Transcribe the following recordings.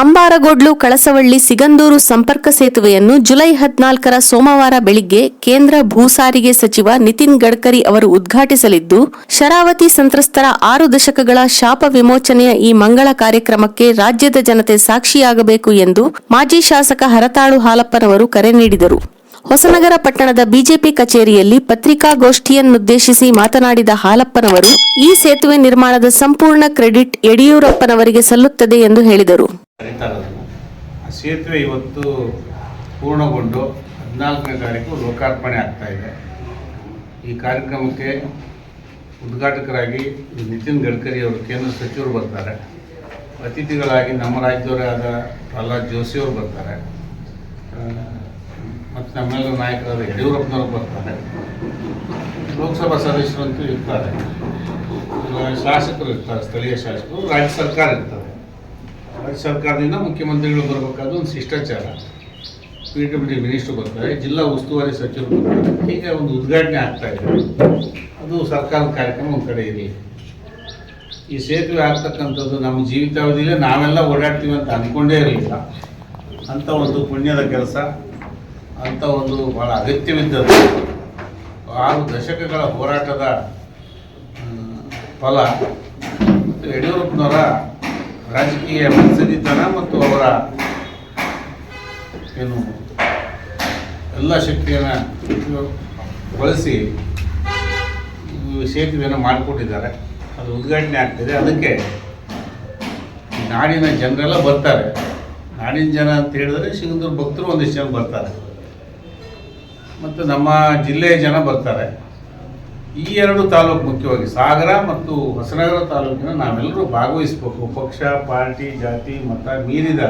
ಅಂಬಾರಗೋಡ್ಲು, ಕಳಸವಳ್ಳಿ, ಸಿಗಂದೂರು ಸಂಪರ್ಕ ಸೇತುವೆಯನ್ನು ಜುಲೈ ಹದಿನಾಲ್ಕರ ಸೋಮವಾರ ಬೆಳಿಗ್ಗೆ ಕೇಂದ್ರ ಭೂ ಸಾರಿಗೆ ಸಚಿವ ನಿತಿನ್ ಗಡ್ಕರಿ ಅವರು ಉದ್ಘಾಟಿಸಲಿದ್ದು, ಶರಾವತಿ ಸಂತ್ರಸ್ತರ ಆರು ದಶಕಗಳ ಶಾಪ ವಿಮೋಚನೆಯ ಈ ಮಂಗಳ ಕಾರ್ಯಕ್ರಮಕ್ಕೆ ರಾಜ್ಯದ ಜನತೆ ಸಾಕ್ಷಿಯಾಗಬೇಕು ಎಂದು ಮಾಜಿ ಶಾಸಕ ಹರತಾಳು ಹಾಲಪ್ಪನವರು ಕರೆ ನೀಡಿದರು. ಹೊಸನಗರ ಪಟ್ಟಣದ ಬಿಜೆಪಿ ಕಚೇರಿಯಲ್ಲಿ ಪತ್ರಿಕಾಗೋಷ್ಠಿಯನ್ನುದ್ದೇಶಿಸಿ ಮಾತನಾಡಿದ ಹಾಲಪ್ಪನವರು, ಈ ಸೇತುವೆ ನಿರ್ಮಾಣದ ಸಂಪೂರ್ಣ ಕ್ರೆಡಿಟ್ ಯಡಿಯೂರಪ್ಪನವರಿಗೆ ಸಲ್ಲುತ್ತದೆ ಎಂದು ಹೇಳಿದರು. ಸೇತುವೆ ಇವತ್ತು ಪೂರ್ಣಗೊಂಡು ಹದಿನಾಲ್ಕನೇ ತಾರೀಕು ಲೋಕಾರ್ಪಣೆ ಆಗ್ತಾ ಇದೆ. ಈ ಕಾರ್ಯಕ್ರಮಕ್ಕೆ ಉದ್ಘಾಟಕರಾಗಿ ನಿತಿನ್ ಗಡ್ಕರಿ ಅವರು ಕೇಂದ್ರ ಸಚಿವರು ಬರ್ತಾರೆ. ಅತಿಥಿಗಳಾಗಿ ನಮ್ಮ ರಾಜ್ಯದವರೇ ಆದ ಪ್ರಹ್ಲಾದ್ ಜೋಶಿಯವರು ಬರ್ತಾರೆ. ಮತ್ತು ನಮ್ಮೆಲ್ಲ ನಾಯಕರಾದ ಯಡಿಯೂರಪ್ಪನವರು ಬರ್ತಾರೆ. ಲೋಕಸಭಾ ಸದಸ್ಯರಂತೂ ಇರ್ತಾರೆ. ಶಾಸಕರು ಇರ್ತಾರೆ, ಸ್ಥಳೀಯ ಶಾಸಕರು, ರಾಜ್ಯ ಸರ್ಕಾರ ಇರ್ತಾರೆ ರಾಜ್ಯ ಸರ್ಕಾರದಿಂದ ಮುಖ್ಯಮಂತ್ರಿಗಳು ಬರಬೇಕಾದ ಒಂದು ಶಿಷ್ಟಾಚಾರ. ಪಿ ಡಬ್ಲ್ಯೂ ಡಿ ಮಿನಿಸ್ಟ್ರು ಬರ್ತಾರೆ, ಜಿಲ್ಲಾ ಉಸ್ತುವಾರಿ ಸಚಿವರು ಬರ್ತಾರೆ. ಹೀಗೆ ಒಂದು ಉದ್ಘಾಟನೆ ಆಗ್ತಾ ಇದೆ. ಅದು ಸರ್ಕಾರದ ಕಾರ್ಯಕ್ರಮ ಒಂದು ಕಡೆ ಇರಲಿ. ಈ ಸೇತುವೆ ಆಗ್ತಕ್ಕಂಥದ್ದು ನಮ್ಮ ಜೀವಿತಾವಧಿಯಲ್ಲೇ ನಾವೆಲ್ಲ ಓಡಾಡ್ತೀವಿ ಅಂತ ಅಂದ್ಕೊಂಡೇ ಇರಲಿಲ್ಲ. ಅಂಥ ಒಂದು ಪುಣ್ಯದ ಕೆಲಸ. ಅಂಥ ಒಂದು ಭಾಳ ಅಗತ್ಯವಿದ್ದದ್ದು. ಆರು ದಶಕಗಳ ಹೋರಾಟದ ಫಲ. ಯಡಿಯೂರಪ್ಪನವರ ರಾಜಕೀಯ ಮನಸ್ಸಿದ್ದಿತನ ಮತ್ತು ಅವರ ಏನು ಎಲ್ಲ ಶಕ್ತಿಯನ್ನು ಬಳಸಿ ಸೇತುವೆಯನ್ನು ಮಾಡಿಕೊಟ್ಟಿದ್ದಾರೆ. ಅದು ಉದ್ಘಾಟನೆ ಆಗ್ತಿದೆ. ಅದಕ್ಕೆ ನಾಡಿನ ಜನರೆಲ್ಲ ಬರ್ತಾರೆ. ನಾಡಿನ ಜನ ಅಂತ ಹೇಳಿದ್ರೆ ಸಿಗಂದೂರು ಭಕ್ತರು ಒಂದಿಷ್ಟು ಜನ ಬರ್ತಾರೆ. ಮತ್ತು ನಮ್ಮ ಜಿಲ್ಲೆಯ ಜನ ಬರ್ತಾರೆ. ಈ ಎರಡು ತಾಲೂಕು ಮುಖ್ಯವಾಗಿ ಸಾಗರ ಮತ್ತು ಹೊಸನಗರ ತಾಲೂಕಿನ ನಾವೆಲ್ಲರೂ ಭಾಗವಹಿಸ್ಬೇಕು. ಪಕ್ಷ, ಪಾರ್ಟಿ, ಜಾತಿ, ಮತ ಮೀರಿದ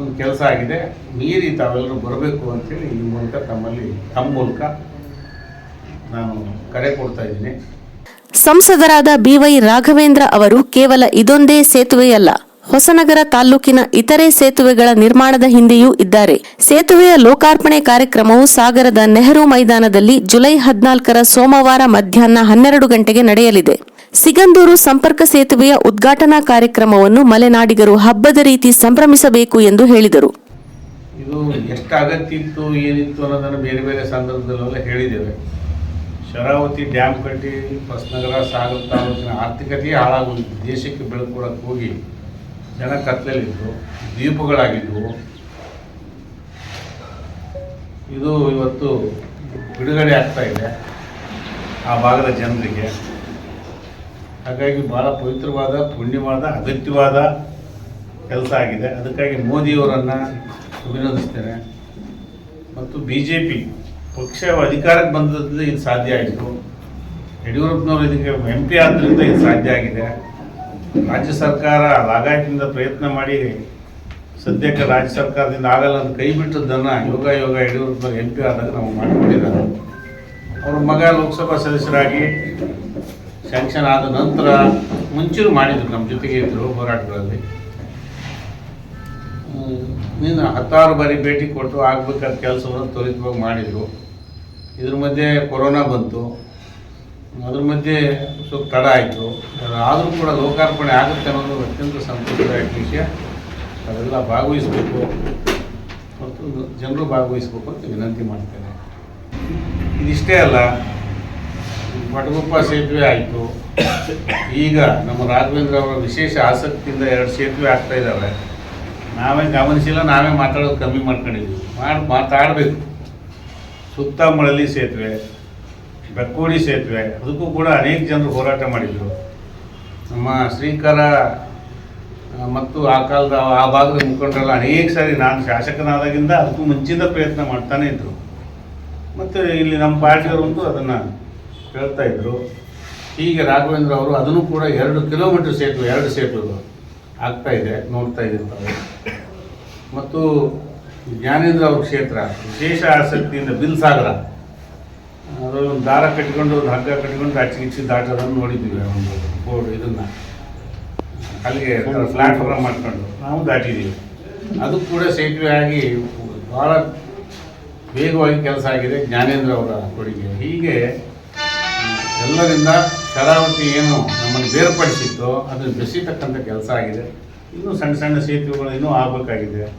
ಒಂದು ಕೆಲಸ ಆಗಿದೆ. ಮೀರಿ ತಾವೆಲ್ಲರೂ ಬರಬೇಕು ಅಂತೇಳಿ ಈ ಮೂಲಕ ತಮ್ಮಲ್ಲಿ, ತಮ್ಮ ಮೂಲಕ ನಾನು ಕರೆ ಕೊಡ್ತಾ ಇದ್ದೀನಿ. ಸಂಸದರಾದ ಬಿವೈ ರಾಘವೇಂದ್ರ ಅವರು ಕೇವಲ ಇದೊಂದೇ ಸೇತುವೆಯಲ್ಲ. ಹೊಸನಗರ ತಾಲ್ಲೂಕಿನ ಇತರೆ ಸೇತುವೆಗಳ ನಿರ್ಮಾಣದ ಹಿಂದೆಯೂ ಇದ್ದಾರೆ. ಸೇತುವೆಯ ಲೋಕಾರ್ಪಣೆ ಕಾರ್ಯಕ್ರಮವು ಸಾಗರದ ನೆಹರು ಮೈದಾನದಲ್ಲಿ ಜುಲೈ ಹದಿನಾಲ್ಕರ ಸೋಮವಾರ ಮಧ್ಯಾಹ್ನ ಹನ್ನೆರಡು ಗಂಟೆಗೆ ನಡೆಯಲಿದೆ. ಸಿಗಂದೂರು ಸಂಪರ್ಕ ಸೇತುವೆಯ ಉದ್ಘಾಟನಾ ಕಾರ್ಯಕ್ರಮವನ್ನು ಮಲೆನಾಡಿಗರು ಹಬ್ಬದ ರೀತಿ ಸಂಭ್ರಮಿಸಬೇಕು ಎಂದು ಹೇಳಿದರು. ಇದು ಎಷ್ಟು ಅಗತ್ಯ ಇತ್ತು ಏನಿತ್ತು ಅನ್ನೋದನ್ನು ಬೇರೆ ಬೇರೆ ಸಂದರ್ಭದಲ್ಲೆಲ್ಲ ಹೇಳಿದ್ದೇವೆ. ಶರಾವತಿ ಡ್ಯಾಮ್ ಕಟ್ಟಿ ಹೊಸನಗರ, ಸಾಗರ ತಾಲೂಕಿನ ಆರ್ಥಿಕತೆಯೇ ಹಾಳಾಗೋಗಿತ್ತು. ದೇಶಕ್ಕೆ ಬೆಳಕು ಹೋಗಿ. ಜನ ಕತ್ತಲಲ್ಲಿದ್ದರು ದ್ವೀಪಗಳಾಗಿದ್ದವು ಇದು ಇವತ್ತು ಬಿಡುಗಡೆ ಆಗ್ತಾ ಇದೆ ಆ ಭಾಗದ ಜನರಿಗೆ. ಹಾಗಾಗಿ ಭಾಳ ಪವಿತ್ರವಾದ, ಪುಣ್ಯವಾದ, ಅಗತ್ಯವಾದ ಕೆಲಸ ಆಗಿದೆ. ಅದಕ್ಕಾಗಿ ಮೋದಿಯವರನ್ನು ಅಭಿನಂದಿಸ್ತೇನೆ. ಮತ್ತು ಬಿ ಜೆ ಪಿ ಪಕ್ಷ ಅಧಿಕಾರಕ್ಕೆ ಬಂದದ್ರಿಂದ ಇದು ಸಾಧ್ಯ ಆಯಿತು. ಯಡಿಯೂರಪ್ಪನವರು ಇದಕ್ಕೆ ಎಂ ಪಿ ಆದ್ದರಿಂದ ಇದು ಸಾಧ್ಯ ಆಗಿದೆ. ರಾಜ್ಯ ಸರ್ಕಾರ ಲಾಗಾಟಿನಿಂದ ಪ್ರಯತ್ನ ಮಾಡಿ ಸದ್ಯಕ್ಕೆ ರಾಜ್ಯ ಸರ್ಕಾರದಿಂದ ಆಗಲ್ಲ ಅಂತ ಕೈ ಬಿಟ್ಟದ್ದನ್ನು ಯೋಗ ಯೋಗ ಯಡಿಯೂರಪ್ಪ ಎಂ ಪಿ ಆದಾಗ ನಾವು ಮಾಡಿಕೊಂಡಿದ್ದಾರೆ ಅವ್ರ ಮಗ ಲೋಕಸಭಾ ಸದಸ್ಯರಾಗಿ ಸ್ಯಾಂಕ್ಷನ್ ಆದ ನಂತರ ಮುಂಚೂರು ಮಾಡಿದ್ರು ನಮ್ಮ ಜೊತೆಗೆ ಇದ್ದರು ಹೋರಾಟಗಳಲ್ಲಿ. ನೀನು ಹತ್ತಾರು ಬಾರಿ ಭೇಟಿ ಕೊಟ್ಟು ಆಗ್ಬೇಕಾದ ಕೆಲಸವನ್ನು ತ್ವರಿತವಾಗಿ ಮಾಡಿದರು. ಇದ್ರ ಮಧ್ಯೆ ಕೊರೋನಾ ಬಂತು. ಅದ್ರ ಮಧ್ಯೆ ಸ್ವಲ್ಪ ತಡ ಆಯಿತು. ಆದರೂ ಕೂಡ ಲೋಕಾರ್ಪಣೆ ಆಗುತ್ತೆ ಅನ್ನೋದು ಅತ್ಯಂತ ಸಂತೋಷದಾಯಕ ವಿಷಯ. ಅದೆಲ್ಲ ಭಾಗವಹಿಸಬೇಕು. ಮತ್ತು ಜನರು ಭಾಗವಹಿಸಬೇಕು ಅಂತ ವಿನಂತಿ ಮಾಡ್ತೇನೆ. ಇದಿಷ್ಟೇ ಅಲ್ಲ ಮಟಗುಪ್ಪ ಸೇತುವೆ ಆಯಿತು. ಈಗ ನಮ್ಮ ರಾಘವೇಂದ್ರ ಅವರ ವಿಶೇಷ ಆಸಕ್ತಿಯಿಂದ ಎರಡು ಸೇತುವೆ ಆಗ್ತಾ ಇದ್ದಾವೆ. ನಾವೇ ಗಮನಿಸಿಲ್ಲ, ನಾವೇ ಮಾತಾಡೋದು ಕಮ್ಮಿ ಮಾಡ್ಕೊಂಡಿದ್ವಿ ಮಾಡಿ, ಮಾತಾಡಬೇಕು. ಸುತ್ತ ಮಳಲಿ ಸೇತುವೆ. ಬೆಕ್ಕೋಡಿ ಸೇತುವೆ, ಅದಕ್ಕೂ ಕೂಡ ಅನೇಕ ಜನರು ಹೋರಾಟ ಮಾಡಿದರು. ನಮ್ಮ ಶ್ರೀಕರ ಮತ್ತು ಆ ಕಾಲದ ಆ ಭಾಗದ ಮುಖಂಡರೆಲ್ಲ ಅನೇಕ ಸಾರಿ ನಾನು ಶಾಸಕನಾದಾಗಿಂದ ಅದಕ್ಕೂ ಮುಂಚಿಂದ ಪ್ರಯತ್ನ ಮಾಡ್ತಾನೆ ಇದ್ದರು ಮತ್ತು ಇಲ್ಲಿ ನಮ್ಮ ಪಾರ್ಟಿಯವರಂತೂ ಅದನ್ನು ಹೇಳ್ತಾ ಇದ್ದರು ಹೀಗೆ ರಾಘವೇಂದ್ರ ಅವರು ಅದನ್ನು ಕೂಡ ಎರಡು ಕಿಲೋಮೀಟರ್ ಸೇತುವೆ, ಎರಡು ಸೇತುವೆಗಳು ಆಗ್ತಾ ಇದೆ, ನೋಡ್ತಾ ಇದ್ದೀವಿ ತಾವು ಮತ್ತು ಜ್ಞಾನೇಂದ್ರ ಅವ್ರ ಕ್ಷೇತ್ರ, ವಿಶೇಷ ಆಸಕ್ತಿಯಿಂದ ಬಿಲ್ ಸಾಗರ ಒಂದು ದಾರ ಕಟ್ಕೊಂಡು ಒಂದು ಹಗ್ಗ ಕಟ್ಕೊಂಡು ಆಚೆ ಇಚ್ಚಿ ದಾಟೋದನ್ನು ನೋಡಿದ್ದೀವಿ ಒಂದು ಬೋರ್ಡ್ ಇದನ್ನು. ಅಲ್ಲಿಗೆ ಪ್ಲಾಟ್ಫಾರ್ಮ್ ಮಾಡ್ಕೊಂಡು ನಾವು ದಾಟಿದ್ದೀವಿ. ಅದು ಕೂಡ ಸೇತುವೆ ಆಗಿ ಭಾಳ ವೇಗವಾಗಿ ಕೆಲಸ ಆಗಿದೆ ಜ್ಞಾನೇಂದ್ರ ಅವರ ಕೊಡುಗೆ. ಹೀಗೆ ಎಲ್ಲರಿಂದ ಶರಾವತಿ ಏನು ನಮ್ಮನ್ನು ಬೇರ್ಪಡಿಸಿತ್ತು ಅದನ್ನು ಬೆಸೀತಕ್ಕಂಥ ಕೆಲಸ ಆಗಿದೆ. ಇನ್ನೂ ಸಣ್ಣ ಸಣ್ಣ ಸೇತುವೆಗಳು ಇನ್ನೂ ಆಗಬೇಕಾಗಿದೆ.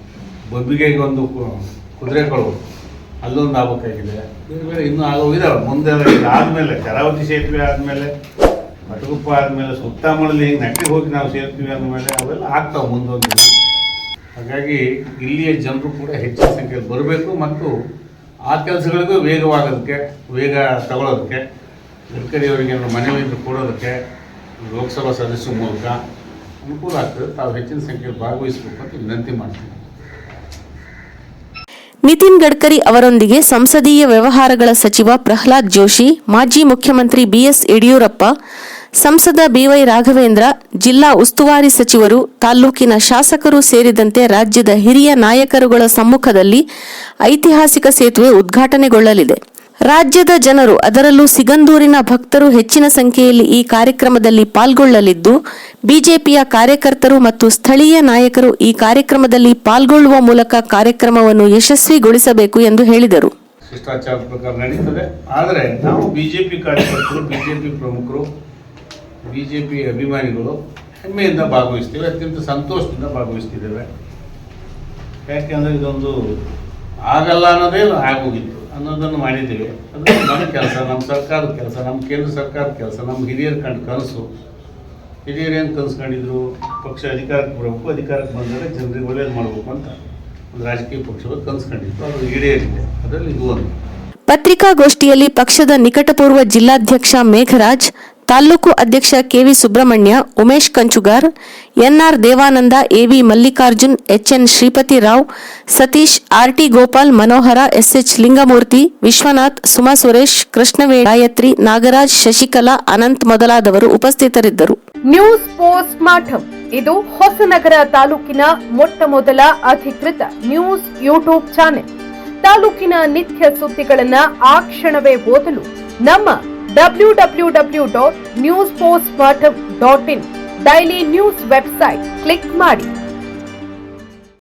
ಬೊಬ್ಬಿಗೆಗೆ ಒಂದು ಕು- ಕುದುರೆಗಳು ಅಲ್ಲೊಂದು ಆಗಬೇಕಾಗಿದೆ ಬೇರೆ ಬೇರೆ ಇನ್ನೂ ಆಗೋಗಿದಾವೆ ಮುಂದೆ ಆದಮೇಲೆ ಶರಾವತಿ ಸೇತುವೆ ಆದಮೇಲೆ, ಮಟಗುಪ್ಪ ಆದಮೇಲೆ ಸುತ್ತಮುತ್ತಲು ಹಿಂಗೆ ನಟ್ಟಿ ಹೋಗಿ ನಾವು ಸೇರ್ತೀವಿ ಅಂದಮೇಲೆ ಅವೆಲ್ಲ ಆಗ್ತಾವೆ ಮುಂದೊಂದು. ಹಾಗಾಗಿ ಇಲ್ಲಿಯ ಜನರು ಕೂಡ ಹೆಚ್ಚಿನ ಸಂಖ್ಯೆಯಲ್ಲಿ ಬರಬೇಕು ಮತ್ತು ಆ ಕೆಲಸಗಳಿಗೂ ವೇಗವಾಗೋದಕ್ಕೆ, ವೇಗ ತಗೊಳ್ಳೋದಕ್ಕೆ ಗಡ್ಕರಿ ಅವರಿಗೆ ಮನವಿಯನ್ನು ಕೊಡೋದಕ್ಕೆ ಲೋಕಸಭಾ ಸದಸ್ಯರ ಮೂಲಕ ಅನುಕೂಲ ಆಗ್ತದೆ. ತಾವು ಹೆಚ್ಚಿನ ಸಂಖ್ಯೆಯಲ್ಲಿ ಭಾಗವಹಿಸಬೇಕು ಅಂತ ವಿನಂತಿ ಮಾಡ್ತೀನಿ. ನಿತಿನ್ ಗಡ್ಕರಿ ಅವರೊಂದಿಗೆ ಸಂಸದೀಯ ವ್ಯವಹಾರಗಳ ಸಚಿವ ಪ್ರಹ್ಲಾದ್ ಜೋಶಿ, ಮಾಜಿ ಮುಖ್ಯಮಂತ್ರಿ ಬಿಎಸ್ ಯಡಿಯೂರಪ್ಪ, ಸಂಸದ ಬಿವೈ ರಾಘವೇಂದ್ರ, ಜಿಲ್ಲಾ ಉಸ್ತುವಾರಿ ಸಚಿವರು, ತಾಲ್ಲೂಕಿನ ಶಾಸಕರು ಸೇರಿದಂತೆ ರಾಜ್ಯದ ಹಿರಿಯ ನಾಯಕರುಗಳ ಸಮ್ಮುಖದಲ್ಲಿ ಐತಿಹಾಸಿಕ ಸೇತುವೆ ಉದ್ಘಾಟನೆಗೊಳ್ಳಲಿದೆ. ರಾಜ್ಯದ ಜನರು ಅದರಲ್ಲೂ ಸಿಗಂದೂರಿನ ಭಕ್ತರು ಹೆಚ್ಚಿನ ಸಂಖ್ಯೆಯಲ್ಲಿ ಈ ಕಾರ್ಯಕ್ರಮದಲ್ಲಿ ಪಾಲ್ಗೊಳ್ಳಲಿದ್ದು, ಬಿಜೆಪಿಯ ಕಾರ್ಯಕರ್ತರು ಮತ್ತು ಸ್ಥಳೀಯ ನಾಯಕರು ಈ ಕಾರ್ಯಕ್ರಮದಲ್ಲಿ ಪಾಲ್ಗೊಳ್ಳುವ ಮೂಲಕ ಕಾರ್ಯಕ್ರಮವನ್ನು ಯಶಸ್ವಿಗೊಳಿಸಬೇಕು ಎಂದು ಹೇಳಿದರು. ಶಿಷ್ಟಾಚಾರದ ಪ್ರಕಾರ ನಡೀತದೆ. ಆದರೆ ನಾವು ಬಿಜೆಪಿ ಕಾರ್ಯಕರ್ತರು, ಬಿಜೆಪಿ ಪ್ರಮುಖರು, ಬಿಜೆಪಿ ಅಭಿಮಾನಿಗಳು ಹೆಮ್ಮೆಯಿಂದ ಭಾಗವಹಿಸ್ತೀವಿ, ಅತ್ಯಂತ ಸಂತೋಷದಿಂದ ಭಾಗವಹಿಸ್ತಿದ್ದೇವೆ. ಯಾಕೆಂದರೆ ಇದೊಂದು ಆಗಲ್ಲ ಅನ್ನೋದೇ ಆಗೋಗಿತ್ತು. ಅನ್ನೋದನ್ನು ಮಾಡಿದ್ದೀವಿ. ಅದು ನಮ್ಮ ಕೆಲಸ, ನಮ್ಮ ಸರ್ಕಾರದ ಕೆಲಸ, ನಮ್ಮ ಕೇಂದ್ರ ಸರ್ಕಾರದ ಕೆಲಸ, ನಮ್ಮ ಹಿರಿಯರು ಕಂಡು ಕನಸು. ಹಿರಿಯರು ಏನು ಕನಸು ಕಂಡಿದ್ರು ಪಕ್ಷ ಅಧಿಕಾರಕ್ಕೆ ಬರಬೇಕು ಅಧಿಕಾರಕ್ಕೆ ಬಂದರೆ ಜನರಿಗೆ ಒಳ್ಳೇದು ಮಾಡಬೇಕು ಅಂತ ಒಂದು ರಾಜಕೀಯ ಪಕ್ಷಗಳು ಕನಸು ಕಂಡಿತ್ತು ಅದು ಈಡೇರಿದೆ. ಅದರಲ್ಲಿ ಇದು ಒಂದು. ಪತ್ರಿಕಾಗೋಷ್ಠಿಯಲ್ಲಿ ಪಕ್ಷದ ನಿಕಟಪೂರ್ವ ಜಿಲ್ಲಾಧ್ಯಕ್ಷ ಮೇಘರಾಜ್ ತಾಲೂಕು ಅಧ್ಯಕ್ಷ K V Subrahmanya, Umesh Kanchugar, N R Devananda, A V Mallikarjun, H N Shripathi Rao, Satish, R T Gopal, Manohara, S H Lingamurthy, Vishwanath, Suma Suresh ಕೃಷ್ಣವೇ Gayatri, Nagaraj, Shashikala, Ananth ಮೊದಲಾದವರು ಉಪಸ್ಥಿತರಿದ್ದರು. ನ್ಯೂಸ್ ಪೋಸ್ಟ್ ಮಾರ್ಟಮ್ ಇದು ಹೊಸನಗರ ತಾಲೂಕಿನ ಮೊಟ್ಟ ಮೊದಲ ಅಧಿಕೃತ ನ್ಯೂಸ್ ಯೂಟ್ಯೂಬ್ ಚಾನೆಲ್. ತಾಲೂಕಿನ ನಿತ್ಯ ಸುದ್ದಿಗಳನ್ನು ಆ ಕ್ಷಣವೇ ಓದಲು ನಮ್ಮ W W W dot news post dot in daily news website click ಮಾಡಿ.